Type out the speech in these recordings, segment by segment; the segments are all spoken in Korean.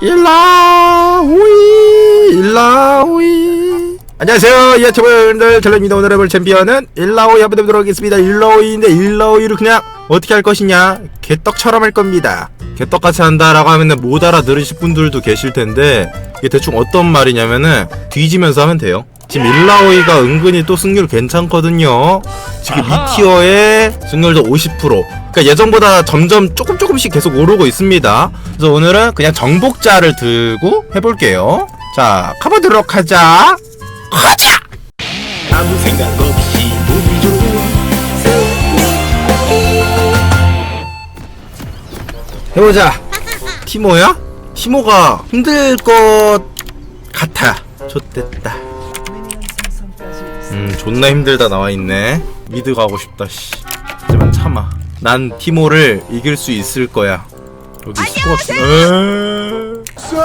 일라오이 일라오이. 안녕하세요. 유튜버분들 결론입니다. 오늘 해볼 챔피언은 일라오이 한번 해보도록 하겠습니다. 일라오이인데 일라오이를 그냥 어떻게 할 것이냐? 개떡처럼 할 겁니다. 개떡같이 한다라고 하면은 못 알아들으실 분들도 계실 텐데 이게 대충 어떤 말이냐면은 뒤지면서 하면 돼요 지금 일라오이가 은근히 또 승률 괜찮거든요. 지금 이 티어의 승률도 50% 그러니까 예전보다 점점 조금 조금씩 계속 오르고 있습니다. 그래서 오늘은 그냥 정복자를 들고 해볼게요. 자 가보도록 하자. 가자! 아무 생각 없이 좋은 해보자. 티모야? 티모가 힘들 것 같아. 좋됐다 음 존나 힘들다 나와있네. 미드 가고 싶다 씨. 하지만 참아. 난 티모를 이길 수 있을 거야. 여기 수가 없어 에이.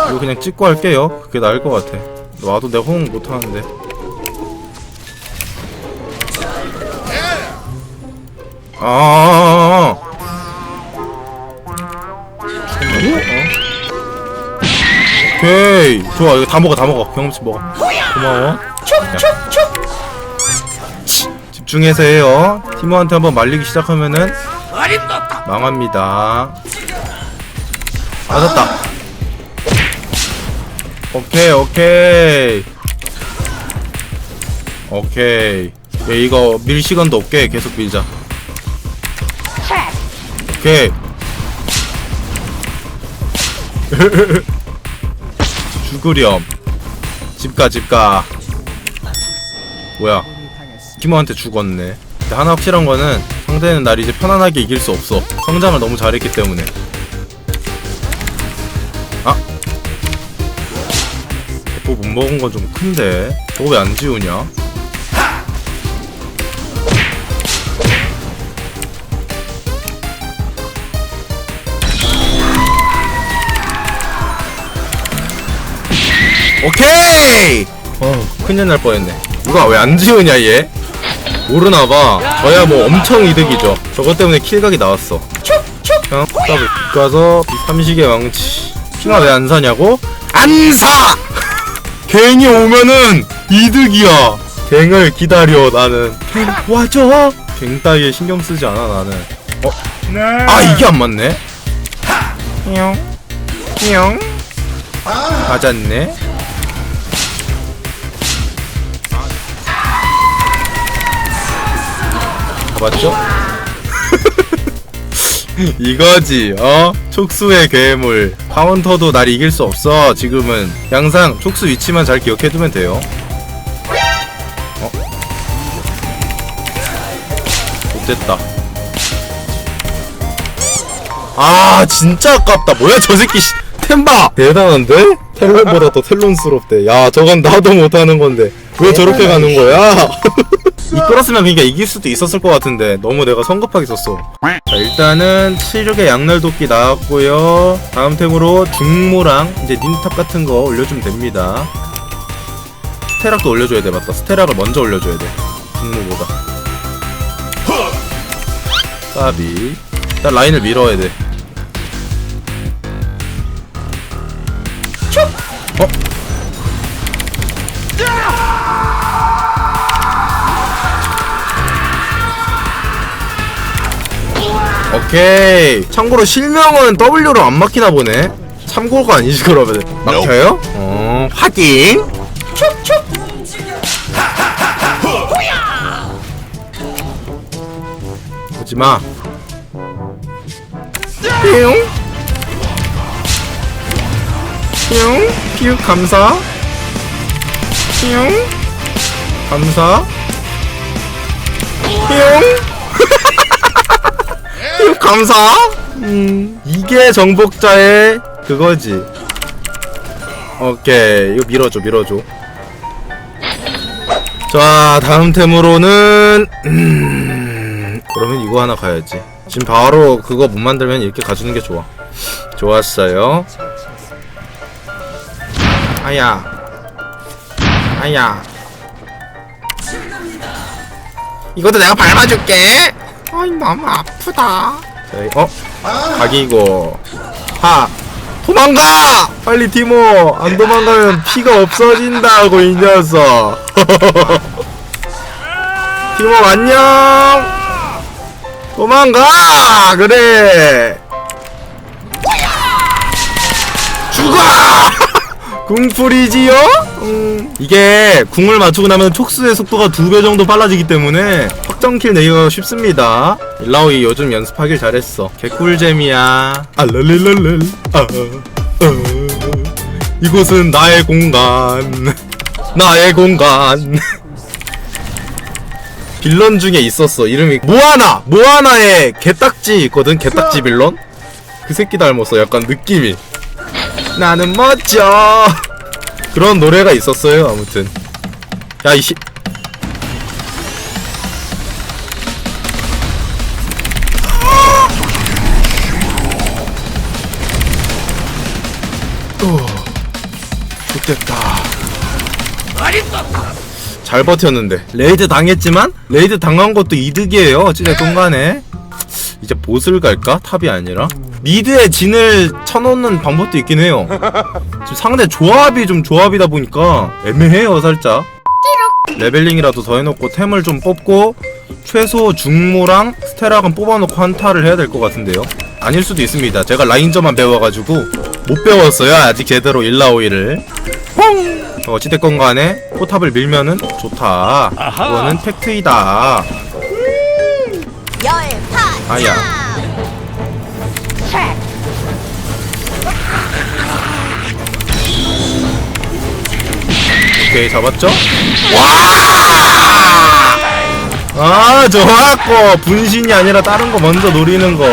이거 그냥 찍고 할게요. 그게 나을 것 같아. 와도 내가 호응 못하는데. 아. 오케이. 좋아 이거 다 먹어 다 먹어. 경험치 먹어. 고마워. 촉촉촉 집중해서 해요. 티모한테 한번 말리기 시작하면은 망합니다. 맞았다. 오케이 오케이. 오케이. 야, 이거 밀 시간도 없게 계속 밀자. 오케이. 죽으렴. 집가 집가. 뭐야 티모한테 죽었네 근데 하나 확실한 거는 상대는 날 이제 편안하게 이길 수 없어 성장을 너무 잘했기 때문에 아 대포 못 먹은 건 좀 큰데 저거 왜 안 지우냐 오케이! 어, 큰일 날 뻔했네. 누가 왜 안 지우냐, 얘? 모르나봐. 저야 뭐 엄청 이득이죠. 저것 때문에 킬각이 나왔어. 그냥 더블 가서 삼식의 왕치. 킹아 왜 안 사냐고? 안 사! 갱이 오면은 이득이야. 갱을 기다려, 나는. 갱 와줘! 갱 따위에 신경 쓰지 않아, 나는. 어? 아, 이게 안 맞네? 뿅. 뿅. 맞았네. 맞죠? 이거지 어? 촉수의 괴물 카운터도 날 이길 수 없어 지금은 항상 촉수 위치만 잘 기억해두면 돼요 어? 못됐다 아 진짜 아깝다 뭐야 저 새끼 씨 템바 대단한데? 텔론보다 더 텔론스럽대 야 저건 나도 못하는 건데 왜 저렇게 가는 거야? 이끌었으면 그러니까 이길 수도 있었을 것 같은데 너무 내가 성급하게 썼어. 자 일단은 76의 양날도끼 나왔고요. 다음 템으로 중모랑 이제 닌탑 같은 거 올려주면 됩니다. 스테락도 올려줘야 돼 맞다. 스테락을 먼저 올려줘야 돼 중모보다. 까비. 일단 라인을 밀어야 돼 오케이. 참고로 실명은 W로 안 막히나 보네. 참고가 아니지 그러면. 막혀요? 어 확인. 촉촉. 오지마. 뿅. 뿅, 퓨 감사. 뿅, 감사. 뿅, 퓨 감사. 음, 이게 정복자의 그거지. 오케이, 이거 밀어줘, 밀어줘. 자, 다음 템으로는 음, 그러면 이거 하나 가야지. 지금 바로 그거 못 만들면 이렇게 가주는 게 좋아. 좋았어요. 아야 아야 이것도 내가 밟아줄게 어이 너무 아프다 자, 어? 각이고 하 도망가! 빨리 티모! 안 도망가면 피가 없어진다고 이 녀석! 티모 안녕! 도망가! 그래! 죽어! 궁풀이지요? 음, 이게 궁을 맞추고 나면 촉수의 속도가 두 배 정도 빨라지기 때문에 확정킬 내기가 쉽습니다. 일라오이 요즘 연습하길 잘했어. 개꿀잼이야. 알랄랄랄랄. 아, 아. 이곳은 나의 공간. 나의 공간. 빌런 중에 있었어. 이름이 모아나! 모아나의 개딱지 있거든. 개딱지 빌런? 그 새끼 닮았어. 약간 느낌이. 나는 멋져. 그런 노래가 있었어요. 아무튼. 야, 이씨. 좋겠다. 잘 버텼는데 레이드 당했지만 레이드 당한 것도 이득이에요 어찌됐건 간에 이제 보스를 갈까? 탑이 아니라 미드에 진을 쳐놓는 방법도 있긴 해요 지금 상대 조합이 좀 조합이다 보니까 애매해요 살짝. 레벨링이라도 더 해놓고 템을 좀 뽑고 최소 중모랑 스테라건 뽑아놓고 한타를 해야 될 것 같은데요. 아닐 수도 있습니다. 제가 라인저만 배워가지고 못 배웠어요 아직 제대로 일라오이를. 어찌됐건 간에 포탑을 밀면은 좋다. 그거는 팩트이다. 열파 아야. 오케이 잡았죠? 와! 아 좋았고 분신이 아니라 다른 거 먼저 노리는 거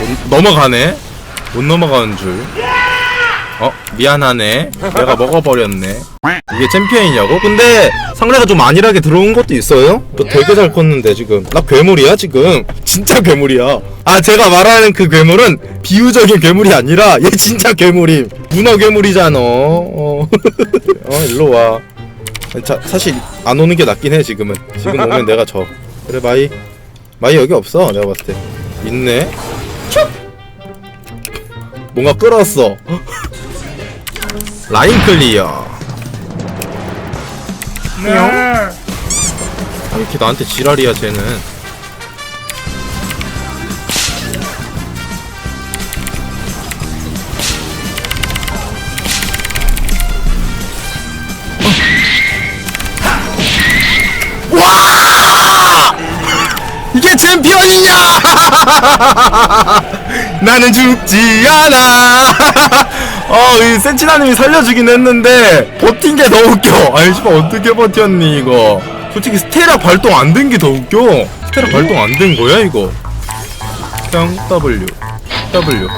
못- 넘어가네 못 넘어가는 줄 어? 미안하네. 내가 먹어버렸네. 이게 챔피언이냐고? 근데 상대가 좀 안일하게 들어온 것도 있어요? 너 되게 잘 컸는데 지금. 나 괴물이야 지금. 진짜 괴물이야. 아 제가 말하는 그 괴물은 비유적인 괴물이 아니라 얘 진짜 괴물임. 문어 괴물이잖아. 어, 어 일로와. 자, 사실 안 오는 게 낫긴 해 지금은. 지금 오면 내가 져. 그래 마이. 마이 여기 없어 내가 봤을 때. 있네. 촉! 뭔가 끌었어 라인 클리어 아, 왜 이렇게 나한테 지랄이야 쟤는 와! 이게 챔피언이냐! 나는 죽지 않아. 어, 이 센치나님이 살려주긴 했는데 버틴 게더 웃겨. 아이 씨발 어떻게 버텼니 이거? 솔직히 스테라 발동 안 된 게 더 웃겨. 스테라 발동 안 된 거야 이거? 그냥 W, W.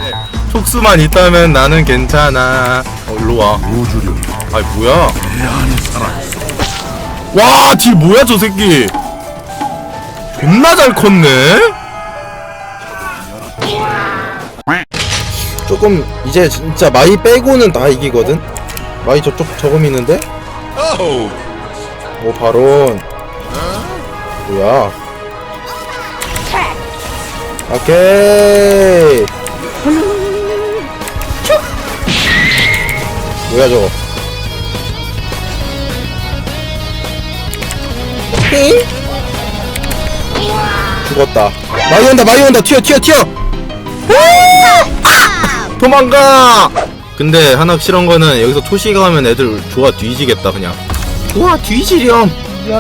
촉수만 있다면 나는 괜찮아. 어, 일로 와. 아이 뭐야? 와, 딜 뭐야 저 새끼? 존나 잘 컸네. 조금 이제 진짜 마이 빼고는 다 이기거든. 마이 저쪽 저금 있는데? 오 바론. 뭐야? 오케이. 뭐야 저거? 죽었다. 마이 온다, 마이 온다. 튀어, 튀어, 튀어. 도망가! 근데 하나 실한 거는 여기서 초시가 가면 애들 좋아 뒤지겠다 그냥 좋아 뒤지렴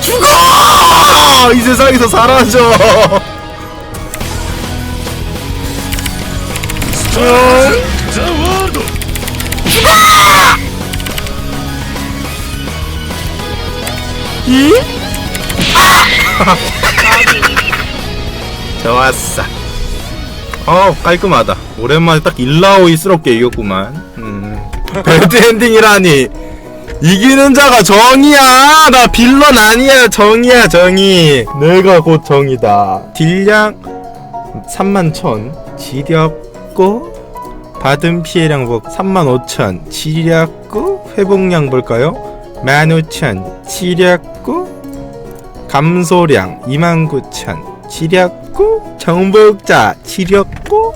죽어! 이 세상에서 사라져 이? 아! 좋았어. 어 깔끔하다. 오랜만에 딱 일라오이스럽게 이겼구만. 음. 배드 엔딩이라니. 이기는 자가 정이야. 나 빌런 아니야. 정이야 정이. 내가 곧 정이다. 딜량 3만 천지 렸고 받은 피해량 복 3만 5천 지렸고 회복량 볼까요? 15,000 지렸고 감소량 29,000 지렸고 정복자 지렸고.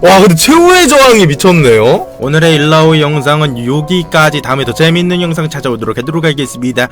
와 근데 최후의 저항이 미쳤네요. 오늘의 일라오 영상은 여기까지. 다음에 더 재밌는 영상 찾아오도록 하도록 하겠습니다